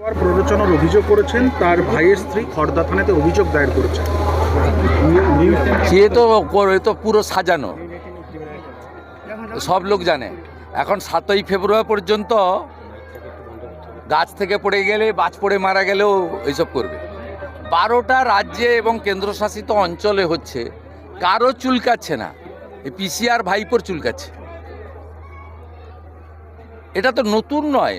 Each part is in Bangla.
প্ররোচনার অভিযোগ করেছেন, তার ভাইয়ের স্ত্রী খড়দা থানাতে অভিযোগ দায়ের করেছেন। সে তো করে তো পুরো সাজানো। সব লোক জানে। এখন সাতই ফেব্রুয়ারি পর্যন্ত গাছ থেকে পড়ে গেলে, বাজ পড়ে মারা গেলেও এইসব করবে। বারোটা রাজ্যে এবং কেন্দ্রশাসিত অঞ্চলে হচ্ছে, কারও চুলকাচ্ছে না। পিসিআর ভাইপোর চুলকাচ্ছে। এটা তো নতুন নয়।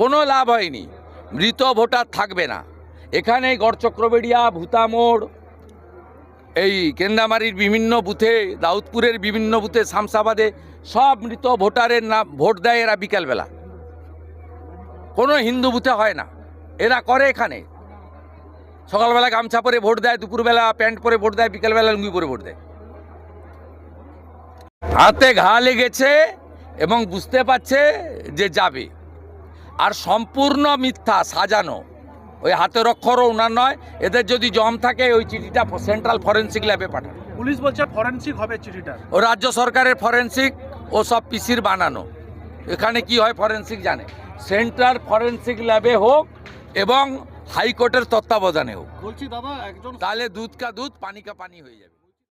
কোনো লাভ হয়নি। মৃত ভোটার থাকবে না। এখানে গড়চক্রবেড়িয়া, ভূতামোড়, এই কেন্দামারির বিভিন্ন বুথে, দাউদপুরের বিভিন্ন বুথে, শামসাবাদে সব মৃত ভোটারের নাম, ভোট দেয় এরা বিকালবেলা। কোনো হিন্দু বুথে হয় না। এরা করে এখানে। সকালবেলা গামছা পরে ভোট দেয়, দুপুরবেলা প্যান্ট পরে ভোট দেয়, বিকালবেলা লুঙ্গি পরে ভোট দেয়। হাতে ঘা লেগেছে এবং বুঝতে পারছে যে যাবে। আর সম্পূর্ণ মিথ্যা সাজানো। ওই হাতের অক্ষরও ওনার নয় এদের যদি জম থাকে ওই চিঠিটা সেন্ট্রাল ফরেন্সিক ল্যাবে পাঠান। পুলিশ বলছে ফরেন্সিক হবে চিঠিটা। ও রাজ্য সরকারের ফরেন্সিক ও সব পিসির বানানো। এখানে কি হয় ফরেন্সিক জানে। সেন্ট্রাল ফরেন্সিক ল্যাবে হোক এবং হাইকোর্টের তত্ত্বাবধানে হোক। বলছি দাদা একজন তাহলে দুধ কা দুধ পানি কা পানি হয়ে যাবে।